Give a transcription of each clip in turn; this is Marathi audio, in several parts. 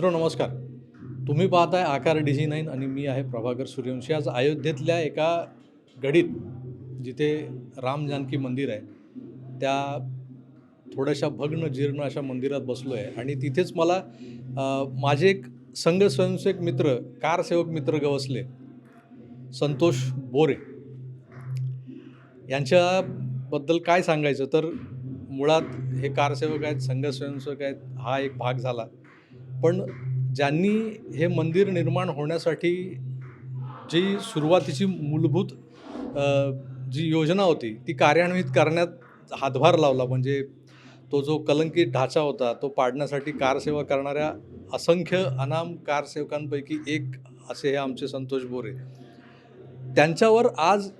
मित्र नमस्कार. तुम्ही पाहताय आकार डिझी नाईन आणि मी आहे प्रभाकर सूर्यवंशी. आज अयोध्येतल्या एका गडीत जिथे राम जानकी मंदिर आहे त्या थोड्याशा भग्न जीर्ण अशा मंदिरात बसलो आहे आणि तिथेच मला माझे एक संघ स्वयंसेवक मित्र कारसेवक मित्र गवसले संतोष बोरे. यांच्याबद्दल काय सांगायचं? तर मुळात हे कारसेवक आहेत संघ स्वयंसेवक आहेत हा एक भाग झाला. पण ज्यांनी हे मंदिर निर्माण होण्यासाठी जी सुरुवातीची मूलभूत जी योजना होती ती कार्यान्वित करण्यात हातभार लावला. म्हणजे तो जो कलंकित ढाचा होता तो पाडण्यासाठी कारसेवा करणाऱ्या असंख्य अनाम कारसेवकांपैकी एक असे हे आमचे संतोष बोरे. त्यांच्यावर आज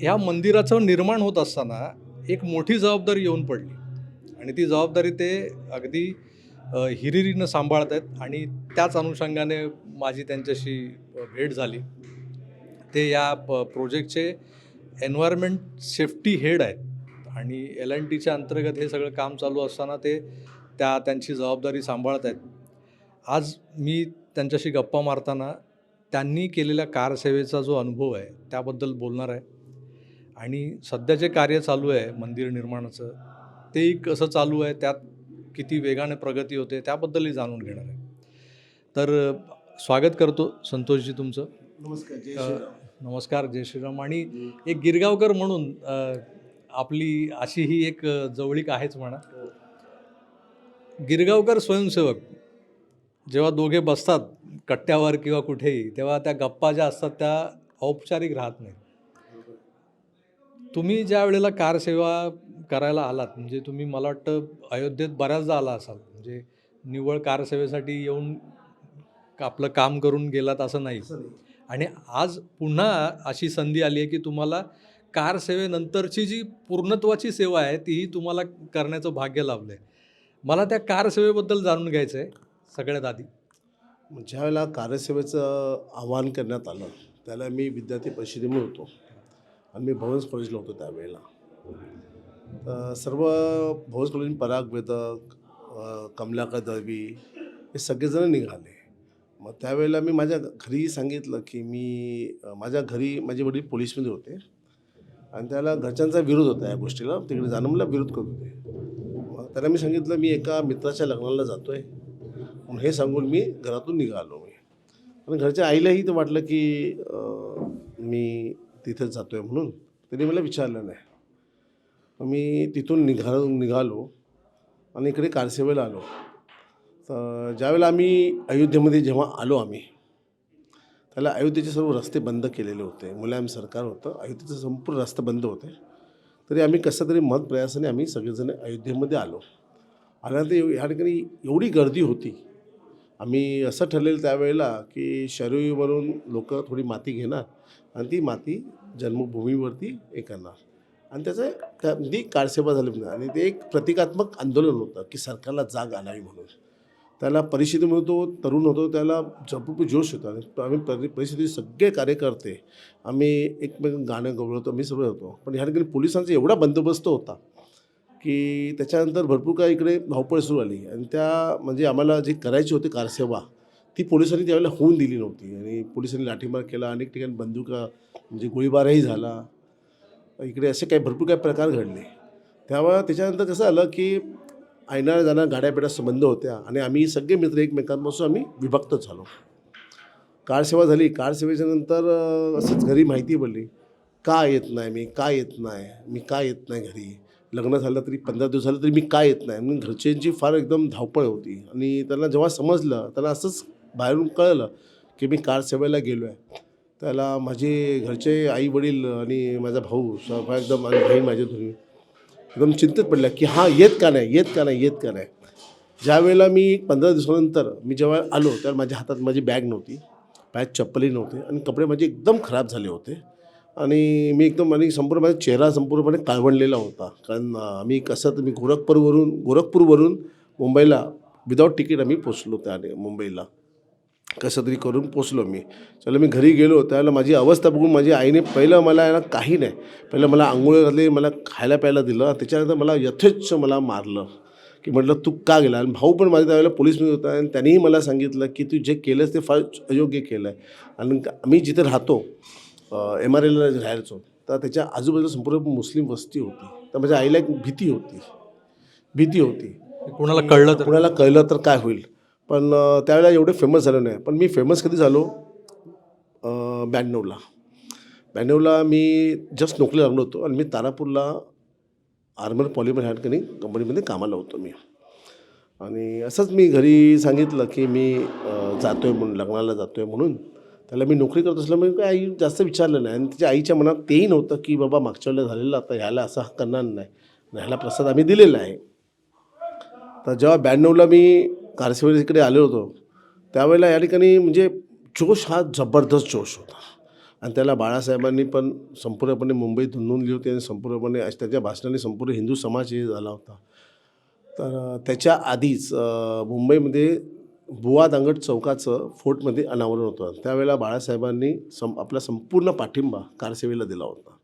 ह्या मंदिराचं निर्माण होत असताना एक मोठी जबाबदारी येऊन पडली. आणि ती जबाबदारी ते अगदी हिरिरीनं सांभाळत आहेत आणि त्याच अनुषंगाने माझी त्यांच्याशी भेट झाली. ते या प प्रोजेक्टचे एन्व्हायरमेंट सेफ्टी हेड आहेत आणि एल एन टीच्या अंतर्गत हे सगळं काम चालू असताना ते त्या त्यांची जबाबदारी सांभाळत आहेत आज मी त्यांच्याशी गप्पा मारताना त्यांनी केलेल्या कारसेवेचा जो अनुभव आहे त्याबद्दल बोलणार आहे. आणि सध्या जे कार्य चालू आहे मंदिर निर्माणाचं तेही कसं चालू आहे त्यात किती वेगाने प्रगती होते त्याबद्दलही जाणून घेणार आहे. तर स्वागत करतो संतोषजी तुमचं. नमस्कार जय नमस्कार जय श्रीराम. आणि एक गिरगावकर म्हणून आपली अशी ही एक जवळीक आहेच म्हणा. गिरगावकर स्वयंसेवक जेव्हा दोघे बसतात कट्ट्यावर किंवा कुठेही तेव्हा त्या गप्पा ज्या असतात त्या औपचारिक राहत नाहीत. तुम्ही ज्या वेळेला कारसेवा करायला आलात म्हणजे तुम्ही मला वाटतं अयोध्येत बऱ्याचदा आला असाल. म्हणजे निव्वळ कारसेवेसाठी येऊन आपलं काम करून गेलात असं नाही. आणि आज पुन्हा अशी संधी आली आहे की तुम्हाला कार सेवेनंतरची जी पूर्णत्वाची सेवा आहे तीही तुम्हाला करण्याचं भाग्य लाभलं आहे मला त्या कार सेवेबद्दल जाणून घ्यायचं आहे सगळ्यात आधी. ज्यावेळेला कार्यसेवेचं आवाहन करण्यात आलं त्याला मी विद्यार्थी परिषदेमध्ये होतो. आणि मी भवन्स कॉलेजला होतो त्यावेळेला. सर्व भोज कॉलेज पराग वेदक अ, कमलाकर दळवी हे सगळेजण निघाले. मग त्यावेळेला मी माझ्या घरी सांगितलं की मी माझ्या घरी माझे वडील पोलीसमध्ये होते. आणि त्याला घरच्यांचा विरोध होता या गोष्टीला. तिकडे जाणं मला विरोध करत होते मग त्याला मी सांगितलं मी एका मित्राच्या लग्नाला जातो आहे म्हणून हे सांगून मी घरातून निघालो मी. आणि घरच्या आईलाही ते वाटलं की मी तिथेच जातो आहे म्हणून. त्यांनी मला विचारलं नाही. मी तिथून निघा निघालो आणि इकडे कारसेवेला आलो. तर ज्यावेळेला आम्ही अयोध्येमध्ये जेव्हा आलो आम्ही त्याला अयोध्येचे सर्व रस्ते बंद केलेले होते. मुलायम सरकार होतं अयोध्येचे संपूर्ण रस्ते बंद होते. तरी आम्ही कसं तरी मत प्रयासाने आम्ही सगळेजण अयोध्येमध्ये आलो. आल्यानंतर एव- या ठिकाणी एवढी गर्दी होती. आम्ही असं ठरलेलं त्यावेळेला की शरीरवरून लोक थोडी माती घेणार आणि ती माती जन्मभूमीवरती हे करणार. आणि त्याचं त्या ती कारसेवा झाली म्हणून. आणि ते एक प्रतिकात्मक आंदोलन होतं की सरकारला जाग आणावी म्हणून. त्याला परिषदेमध्ये तो तरुण होतो त्याला जपूप जोश होता. आणि आम्ही परि परिषदेचे सगळे कार्यकर्ते आम्ही एकमेक गाणं गवळतो आम्ही सर्व होतो. पण ह्या ठिकाणी पोलिसांचा एवढा बंदोबस्त होता की त्याच्यानंतर भरपूर काय इकडे धावपळ सुरू आली आणि त्या म्हणजे आम्हाला जी करायची होती कारसेवा ती पोलिसांनी त्यावेळेला होऊन दिली नव्हती. आणि पोलिसांनी लाठीमार केला अनेक ठिकाणी बंदुका म्हणजे गोळीबारही झाला. इकडे असे काही भरपूर काही प्रकार घडले. तेव्हा त्याच्यानंतर कसं आलं की ऐनाळ जाणार गाड्या संबंध होत्या आणि आम्ही सगळे मित्र एकमेकांपासून आम्ही विभक्त झालो. कारसेवा झाली. कारसेवेच्या नंतर असंच घरी माहिती पडली. का येत नाही? मी का येत नाही? मी का येत नाही घरी? लग्न झालं तरी पंधरा दिवस झालं तरी मी का येत नाही? म्हणून घरच्यांची फार एकदम धावपळ होती. आणि त्यांना जेव्हा समजलं त्यांना असंच बाहेरून कळलं की मी कारसेवेला गेलो आहे त्याला माझे घरचे आई वडील आणि माझा भाऊ सर्व एकदम आणि बहीण माझी दोन्ही एकदम चिंतित पडल्या की हा येत का नाही येत का नाही येत का नाही. ज्यावेळेला मी पंधरा दिवसानंतर मी जेव्हा आलो त्यावेळेला माझ्या हातात माझी बॅग नव्हती पायात चप्पलही नव्हते आणि कपडे माझे एकदम खराब झाले होते. आणि मी एकदम आणि संपूर्ण माझा चेहरा संपूर्णपणे काळवणलेला होता. कारण आम्ही कसं तर मी गोरखपूरवरून गोरखपूरवरून मुंबईला विदाऊट तिकीट आम्ही पोचलो त्याने मुंबईला. कसं तरी करून पोचलो मी. चला मी घरी गेलो त्यावेळेला माझी अवस्था बघून माझी आईने पहिलं मला ना काही नाही. पहिलं मला आंघोळ घातली मला खायला प्यायला दिलं. त्याच्यानंतर मला यथेच्छ मला मारलं. की म्हटलं तू का गेला? आणि भाऊ पण माझ्या त्यावेळेला पोलीसमध्ये होता आणि त्यांनीही मला सांगितलं की तू जे केलंस ते फार अयोग्य केलं आहे आणि मी जिथे राहतो एम आर एलला राहायचो तर त्याच्या आजूबाजूला संपूर्ण मुस्लिम वस्ती होती. तर माझ्या आईला एक भीती होती. भीती होती. कोणाला कळलं तर? कुणाला कळलं तर काय होईल? पण त्यावेळेला एवढे फेमस झालो नाही. पण मी फेमस कधी झालो? ब्याण्णवला. ब्याण्णवला मी जस्ट नोकरी लागलो होतो आणि मी तारापूरला आर्मर पॉलिमर हॅडकनिंग कंपनीमध्ये कामाला होतो मी. आणि असंच मी घरी सांगितलं की मी जातो आहे म्हणून लग्नाला जातो आहे म्हणून. त्याला मी नोकरी करत असल्यामुळे काही आई जास्त विचारलं नाही. आणि तिच्या आईच्या मनात तेही नव्हतं की बाबा मागच्या वेळेला झालेलं आता ह्याला असं करणार नाही. ह्याला प्रसाद आम्ही दिलेला आहे. तर जेव्हा ब्याण्णवला मी कारसेवारी इकडे आलो होतो. त्यावेळेला या ठिकाणी म्हणजे जोश हा जबरदस्त जोश होता. आणि त्याला बाळासाहेबांनी पण संपूर्णपणे मुंबईत धुंदून होती आणि संपूर्णपणे त्याच्या भाषणाने संपूर्ण हिंदू समाज हे झाला होता. तर त्याच्या आधीच मुंबईमध्ये बुवा दांगट चौकाचं फोर्टमध्ये अनावरण होतं. त्यावेळेला बाळासाहेबांनी सं आपला संपूर्ण पाठिंबा कारसेवेला दिला होता.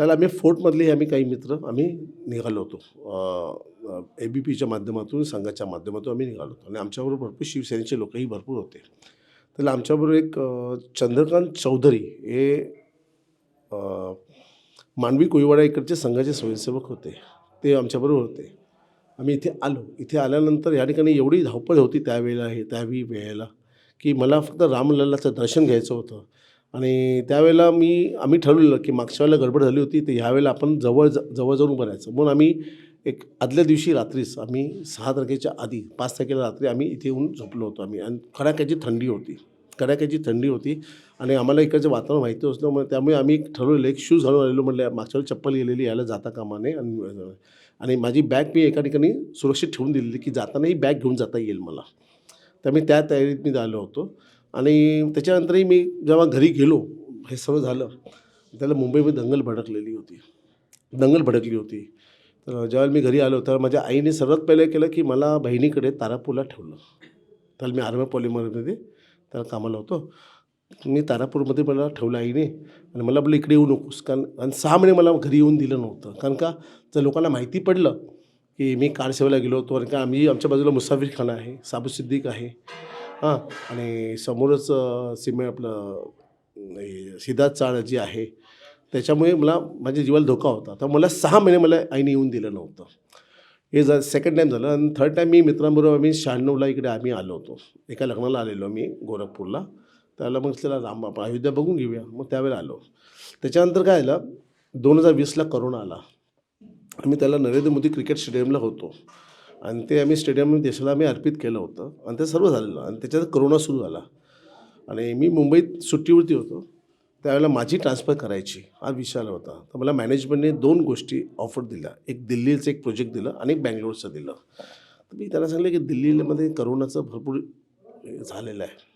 त्यावेळेला आम्ही फोर्टमधले आम्ही काही मित्र आम्ही निघालो होतो. ए बी पीच्या माध्यमातून संघाच्या माध्यमातून आम्ही निघालो होतो. आणि आमच्याबरोबर भरपूर शिवसेनेचे लोकही भरपूर होते. त्याला आमच्याबरोबर एक चंद्रकांत चौधरी हे मानवी कोळीवाडा इकडचे संघाचे स्वयंसेवक होते. ते आमच्याबरोबर होते. आम्ही इथे आलो. इथे आल्यानंतर या ठिकाणी एवढी धावपळ होती त्यावेळेला हे त्यावेळी वेळेला की मला फक्त रामलल्लाचं दर्शन घ्यायचं होतं. आणि त्यावेळेला मी आम्ही ठरवलेलं की मागच्या वेळेला गडबड झाली होती तर ह्यावेळेला आपण जवळ जवळ जाऊन उभं राहायचं. म्हणून आम्ही एक आदल्या दिवशी रात्रीच आम्ही सहा तारखेच्या आधी पाच तारखेला रात्री आम्ही इथे येऊन झोपलो होतो आम्ही. आणि कडाक्याची थंडी होती. कडाक्याची थंडी होती. आणि आम्हाला इकडचं वातावरण माहिती असल्यामुळे त्यामुळे आम्ही ठरवलेलं एक शूज हळू आलेलो म्हटलं मागच्या वेळी चप्पल गेलेली यायला जाता कामा नये. आणि आणि माझी बॅग मी एका ठिकाणी सुरक्षित ठेवून दिलेली की जातानाही बॅग घेऊन जाता येईल मला. तर मी त्या तयारीत मी झालो होतो. आणि त्याच्यानंतरही मी जेव्हा घरी गेलो हे सगळं झालं त्याला मुंबईमध्ये दंगल भडकलेली होती. दंगल भडकली होती. तर ज्यावेळेला मी घरी आलो तर माझ्या आईने सर्वात पहिले केलं की मला बहिणीकडे तारापूरला ठेवलं. त्याला मी आर्मी पॉलिमरमध्ये त्याला कामाला होतो. मी तारापूरमध्ये मला ठेवलं आईने आणि मला बोललं इकडे येऊ नकोस कारण आणि सहा महिने मला घरी येऊन दिलं नव्हतं. कारण का जर लोकांना माहिती पडलं की मी कारसेवेला गेलो होतो आणि का आम्ही आमच्या बाजूला मुसाफिरखाना आहे साबू सिद्दीक आहे हां. आणि समोरच अं, सिमे आपलं हे, सिद्धार्थ चाळ जी आहे त्याच्यामुळे मला माझ्या जीवाला धोका होता. तर मला सहा महिने मला आईने येऊन दिलं नव्हतं. हे जर सेकंड टाईम झालं आणि थर्ड टाईम मी मित्रांबरोबर आम्ही शहाण्णवला इकडे आम्ही आलो होतो. एका लग्नाला आलेलो मी गोरखपूरला. त्याला मग त्याला राम आपण अयोध्या बघून घेऊया. मग त्यावेळेला आलो. त्याच्यानंतर काय झालं? दोन हजार वीसला करोना आला. आम्ही त्याला नरेंद्र मोदी क्रिकेट स्टेडियमला होतो. आणि ते आम्ही स्टेडियम देशाला आम्ही अर्पित केलं होतं. आणि ते सर्व झालेलं. आणि त्याच्यात करोना सुरू झाला. आणि मी मुंबईत सुट्टीवरती होतो. त्यावेळेला माझी ट्रान्सफर करायची. हा विषय आला होता. तर मला मॅनेजमेंटने दोन गोष्टी ऑफर दिल्या. एक दिल्लीचं एक प्रोजेक्ट दिलं आणि एक बँगलोरचं दिलं. तर मी त्यांना सांगितलं की दिल्लीमध्ये करोनाचं भरपूर झालेलं आहे.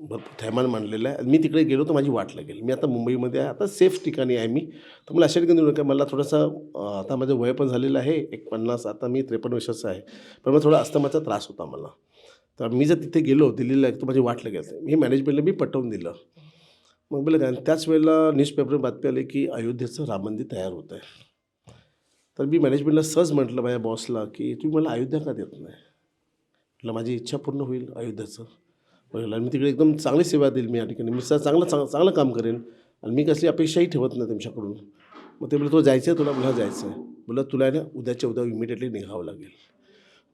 भरपूर थैमान मांडलेलं आहे. आणि मी तिकडे गेलो तर माझी वाट लागेल. मी आता मुंबईमध्ये आहे. आता सेफ ठिकाणी आहे मी. तर मला अशा ठिकाणी नका. मला थोडासा आता माझं वय पण झालेलं आहे. एक पन्नास आता मी त्रेपन्न वर्षाचं आहे. पण मला थोडा अस्तमाचा त्रास होता मला. तर मी जर तिथे गेलो दिल्लीला तर माझी वाट लागेल. मी मॅनेजमेंटला मी पटवून दिलं. मग बोला काय त्याच वेळेला न्यूजपेपर बातमी आली की अयोध्येचं राम मंदिर तयार होत आहे. तर मी मॅनेजमेंटला सहज म्हटलं माझ्या बॉसला की तुम्ही मला अयोध्या का देत नाही? म्हटलं माझी इच्छा पूर्ण होईल अयोध्याचं. बघायला मी तिकडे एकदम चांगली सेवा देईल मी या ठिकाणी. मी चांगलं चांग चांगलं काम करेन. आणि मी कसली अपेक्षाही ठेवत नाही तुमच्याकडून मग ते बोलले तो जायचं आहे तुला? मला जायचं आहे बोला तुला आहे ना उद्याच्या उद्या इमिडिएटली निघावं लागेल.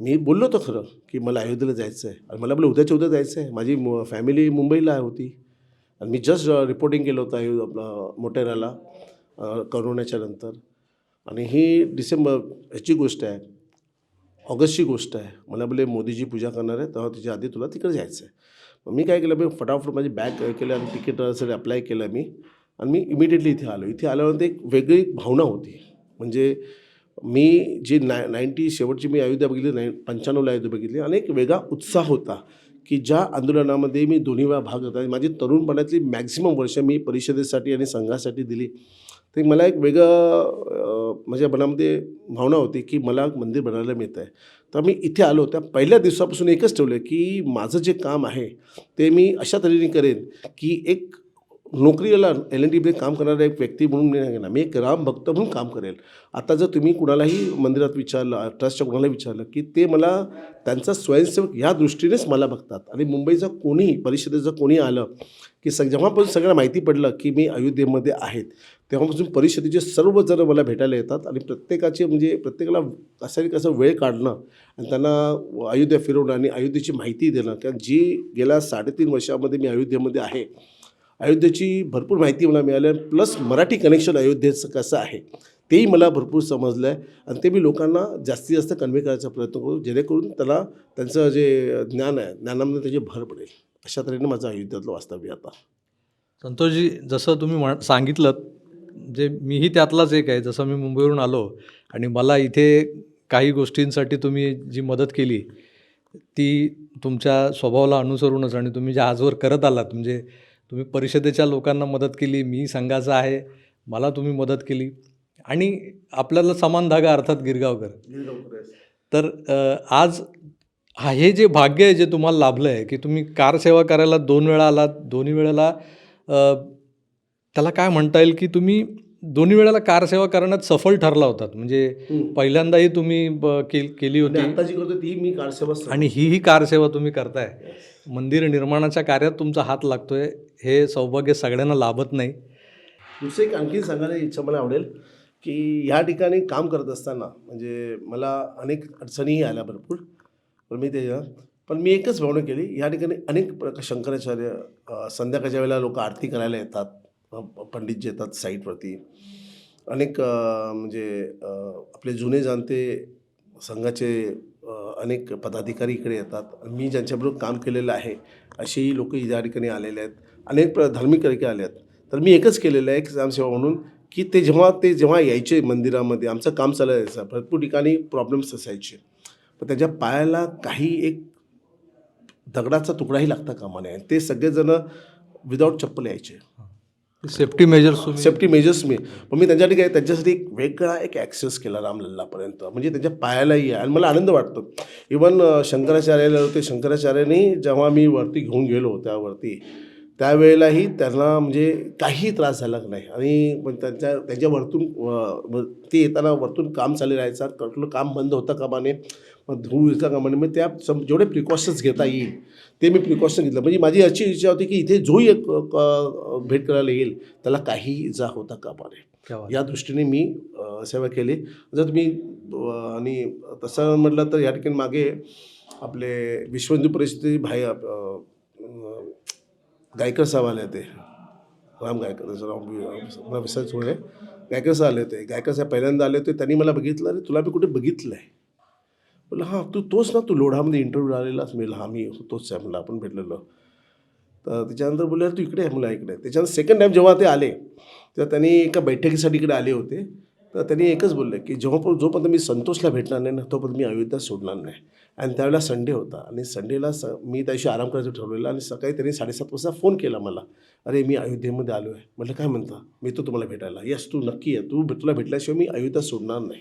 मी बोललो होतो खरं की मला अयोध्येला जायचं आहे आणि मला बोललं उद्याच्या उद्या जायचं आहे माझी म फॅमिली मुंबईला होती. आणि मी जस्ट रिपोर्टिंग uh, केलं होतं अयो आपलं मोटेराला करोनाच्या नंतर. आणि ही डिसेंबर ह्याची गोष्ट आहे. ऑगस्टची गोष्ट आहे. मला बोले मोदीजी पूजा करणार आहे तेव्हा तिच्या आधी तुला तिकडे जायचं आहे मग मी काय केलं मी फटाफट माझी बॅग केलं आणि तिकीटसाठी अप्लाय केलं मी. आणि मी इमिडिएटली इथे आलो. इथे आल्यानंतर एक वेगळी भावना होती. म्हणजे मी जी नाय नाईन्टी शेवटची मी अयोध्या बघितली नाईन पंच्याण्णवला अयोध्या बघितली आणि एक वेगळा उत्साह होता की ज्या आंदोलनामध्ये मी दोन्ही वेळा भाग होता माझी तरुणपणातली मॅक्झिमम वर्ष मी परिषदेसाठी आणि संघासाठी दिली. ते मला एक वेगळं माझ्या मनामध्ये भावना होती की मला मंदिर बनायला मिळतं आहे तर मी इथे आलो. त्या पहिल्या दिवसापासून एकच ठेवलं की माझं जे काम आहे ते मी अशा तऱ्हेने करेन की एक नोकरीला एल एन डीमध्ये काम करणारा एक व्यक्ती म्हणून मी नाही घेणार. मी एक रामभक्त म्हणून काम करेल. आता जर तुम्ही कुणालाही मंदिरात विचारलं ट्रस्टच्या कुणाला विचारलं की ते मला त्यांचा स्वयंसेवक ह्या दृष्टीनेच मला बघतात. आणि मुंबईचा कोणीही परिषदेचं कोणी आलं की सग जेव्हापासून सगळ्यांना माहिती पडलं की मी अयोध्येमध्ये आहेत तेव्हापासून परिषदेचे सर्व जण मला भेटायला येतात आणि प्रत्येकाचे म्हणजे प्रत्येकाला कसं कसं वेळ काढणं आणि त्यांना अयोध्या फिरवणं आणि अयोध्येची माहिती देणं कारण जी गेल्या साडेतीन वर्षामध्ये मी अयोध्येमध्ये आहे अयोध्येची भरपूर माहिती मला मिळाली आहे प्लस मराठी कनेक्शन अयोध्येचं कसं आहे तेही मला भरपूर समजलं आहे आणि ते मी लोकांना जास्तीत जास्त कन्वे करायचा प्रयत्न करू जेणेकरून त्याला त्यांचं जे ज्ञान आहे ज्ञानामध्ये त्याची भर पडेल. अशा तऱ्हेने माझं अयोध्यातलं वास्तव्य आता. संतोषजी जसं तुम्ही म्हण सांगितलं जे मीही त्यातलाच एक आहे. जसं मी मुंबईवरून आलो आणि मला इथे काही गोष्टींसाठी तुम्ही जी मदत केली ती तुमच्या स्वभावाला अनुसरूनच आणि तुम्ही जे आजवर करत आलात म्हणजे तुम्ही परिषदेच्या लोकांना मदत केली मी संघाचा आहे मला तुम्ही मदत केली आणि आपल्याला समान धागा अर्थात गिरगावकर. तर आज हा हे जे भाग्य आहे जे तुम्हाला लाभलं आहे की तुम्ही कार सेवा करायला दोन वेळा आलात दोन्ही वेळेला त्याला काय म्हणता येईल की तुम्ही दोन्ही वेळेला कार सेवा करण्यात सफल ठरला होतात. म्हणजे. पहिल्यांदाही तुम्ही के केली आणि होती. आता जी करतो ती मी कारसेवा आणि ही ही कार सेवा तुम्ही करताय. मंदिर निर्माणाच्या कार्यात तुमचा हात लागतोय. हे सौभाग्य सगळ्यांना लाभत नाही. दुसरं एक आणखी सांगायला इच्छा मला आवडेल की ह्या ठिकाणी काम करत असताना म्हणजे मला अनेक अडचणीही आल्या भरपूर. पण मी ते पण मी एकच भावना केली या ठिकाणी अनेक प्रकार शंकराचार्य संध्याकाळच्या वेळेला लोक आरती करायला येतात पंडितजी येतात साईटवरती. अनेक म्हणजे आपले जुने जाणते संघाचे अनेक पदाधिकारी इकडे येतात. मी ज्यांच्याबरोबर काम केलेलं आहे असेही लोक या ठिकाणी आलेले आहेत. अनेक प्र धार्मिक कार्यक्रम आले आहेत. तर मी एकच केलेलं आहे एक ग्रामसेवा म्हणून की ते जेव्हा ते जेव्हा यायचे मंदिरामध्ये आमचं काम चालायचं भरपूर ठिकाणी प्रॉब्लेम्स असायचे. पण त्याच्या पायाला काही एक दगडाचा तुकडाही लागता कामा नये. ते सगळेजण विदाऊट चप्पल यायचे. सेफ्टी मेजर्स सेफ्टी मेजर्स मी. पण मी त्यांच्यासाठी काय त्यांच्यासाठी एक वेगळा एक ॲक्सेस केला रामलल्लापर्यंत म्हणजे त्यांच्या पायालाही आहे. आणि मला आनंद वाटतो. इवन शंकराचार्याला होते. शंकराचार्यांनी जेव्हा मी वरती घेऊन गेलो त्यावरती त्यावेळेलाही त्यांना म्हणजे काहीही त्रास झाला नाही. आणि पण त्यांच्या त्यांच्या वरतून ते येताना वरतून काम चालू राहायचं. कुठलं काम बंद होता कामाने मग धूळ येता कामाने मग त्या सम जेवढे प्रिकॉशन्स घेता येईल ते मी प्रिकॉशन घेतलं. म्हणजे माझी अशी इच्छा होती की इथे जोही एक भेट करायला येईल त्याला काही इजा होता कामा नये क्या बात. या दृष्टीने मी सेवा केली. जर तुम्ही आणि तसं म्हटलं तर या ठिकाणी मागे आपले विश्व हिंदू परिषदेचे भाई अ, अ, गायकर साहब आले होते. राम गायकर त्याचं नाव मी- मला विसरायचं होय गायकर साहेब आले होते. गायकर साहेब पहिल्यांदा आले होते. त्यांनी मला बघितलं अरे तुला मी कुठे बघितलं आहे बोला हां तू तोच ना तू लोढामध्ये इंटरव्ह्यू आलेलाच मी हा मी तोच आहे. मला आपण भेटलेलो. तर त्याच्यानंतर बोलले तू इकडे आहे. मला इकडे त्याच्यानंतर सेकंड टाईम जेव्हा ते आले तेव्हा त्यांनी एका बैठकीसाठी इकडे आले होते. तर त्यांनी एकच बोलले की जेव्हा पण जोपर्यंत मी संतोषला भेटणार नाही ना तोपर्यंत मी अयोध्या सोडणार नाही. आणि त्यावेळेला संडे होता. आणि संडेला स मी त्याशी आराम करायचं ठरवलेलं आणि सकाळी त्यांनी साडेसात वाजता फोन केला मला. अरे मी अयोध्येमध्ये आलो आहे म्हटलं काय म्हणता? मी तो तुम्हाला भेटायला यस तू नक्की आहे तू तुला भेटल्याशिवाय मी अयोध्या सोडणार नाही.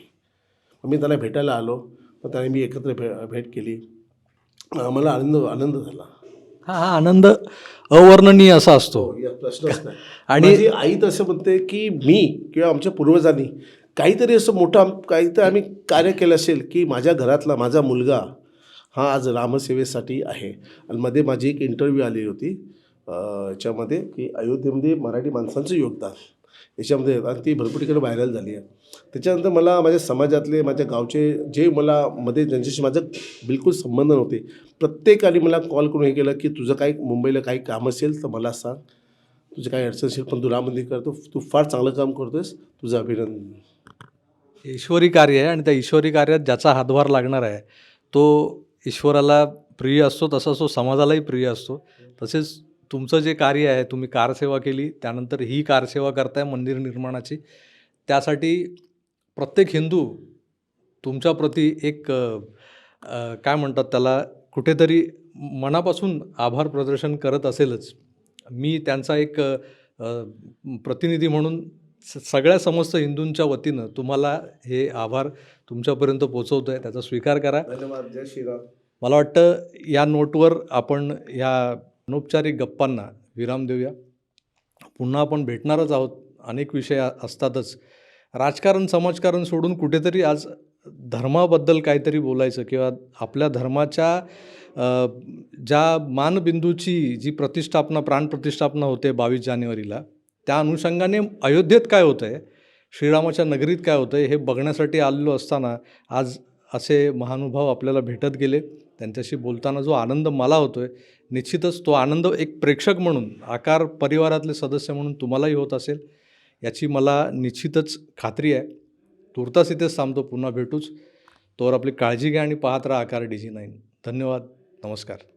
मी त्याला भेटायला आलो. मग त्याने मी एकत्र भे भेट केली. मला आनंद आनंद झाला. हा हा आनंद अवर्णनीय असा असतो. या प्रश्नच नाही. आणि- आई तर असं म्हणते की मी किंवा आमच्या पूर्वजांनी काहीतरी असं मोठं काहीतरी आम्ही कार्य केलं असेल की माझ्या घरातला माझा मुलगा हा आज रामसेवेसाठी आहे. आणि मध्ये माझी एक इंटरव्ह्यू आली होती. याच्यामध्ये की अयोध्येमध्ये मराठी माणसांचं योगदान. याच्यामध्ये आणि ती भरपूर ठिकाणी व्हायरल झाली आहे. त्याच्यानंतर मला माझ्या समाजातले माझ्या गावचे जे मला मध्ये ज्यांच्याशी माझं बिलकुल संबंध नव्हते प्रत्येकाने मला कॉल करून हे केलं की तुझं काही मुंबईला काही काम असेल तर मला सांग. तुझं काही अडचण असेल पण तू राम मंदिर करतो. तू फार चांगलं काम करतोयस. तुझं अभिनंदन. ईश्वरी कार्य आहे आणि त्या ईश्वरी कार्यात ज्याचा हातभार लागणार आहे तो ईश्वराला प्रिय असतो तसा तो समाजालाही प्रिय असतो. तसेच तुमचं जे कार्य आहे तुम्ही कारसेवा केली त्यानंतर ही कारसेवा करताय मंदिर निर्माणाची. त्यासाठी प्रत्येक हिंदू तुमच्याप्रती एक काय म्हणतात त्याला कुठेतरी मनापासून आभार प्रदर्शन करत असेलच. मी त्यांचा एक प्रतिनिधी म्हणून सगळ्या समस्त हिंदूंच्या वतीनं तुम्हाला हे आभार तुमच्यापर्यंत पोचवतो आहे त्याचा स्वीकार करा. धन्यवाद. जय श्रीराम. मला वाटतं या नोटवर आपण या अनौपचारिक गप्पांना विराम देऊया. पुन्हा आपण भेटणारच आहोत. अनेक विषय असतातच. राजकारण समाजकारण सोडून कुठेतरी आज धर्माबद्दल काहीतरी बोलायचं किंवा आपल्या धर्माच्या ज्या मानबिंदूची जी प्रतिष्ठापना प्राणप्रतिष्ठापना होते बावीस जानेवारीला त्या अनुषंगाने अयोध्येत काय होतं आहे श्रीरामाच्या नगरीत काय होतं आहे हे बघण्यासाठी आलेलो असताना आज असे महानुभाव आपल्याला भेटत गेले. त्यांच्याशी बोलताना जो आनंद मला होतो आहे निश्चितच तो आनंद एक प्रेक्षक म्हणून आकार परिवारातले सदस्य म्हणून तुम्हालाही होत असेल याची मला निश्चितच खात्री आहे. तुर्तास इथेच थांबतो पुन्हा भेटूच. तोवर आपली काळजी घ्या आणि पाहत राहा आकार डी जी नाईन. धन्यवाद. नमस्कार.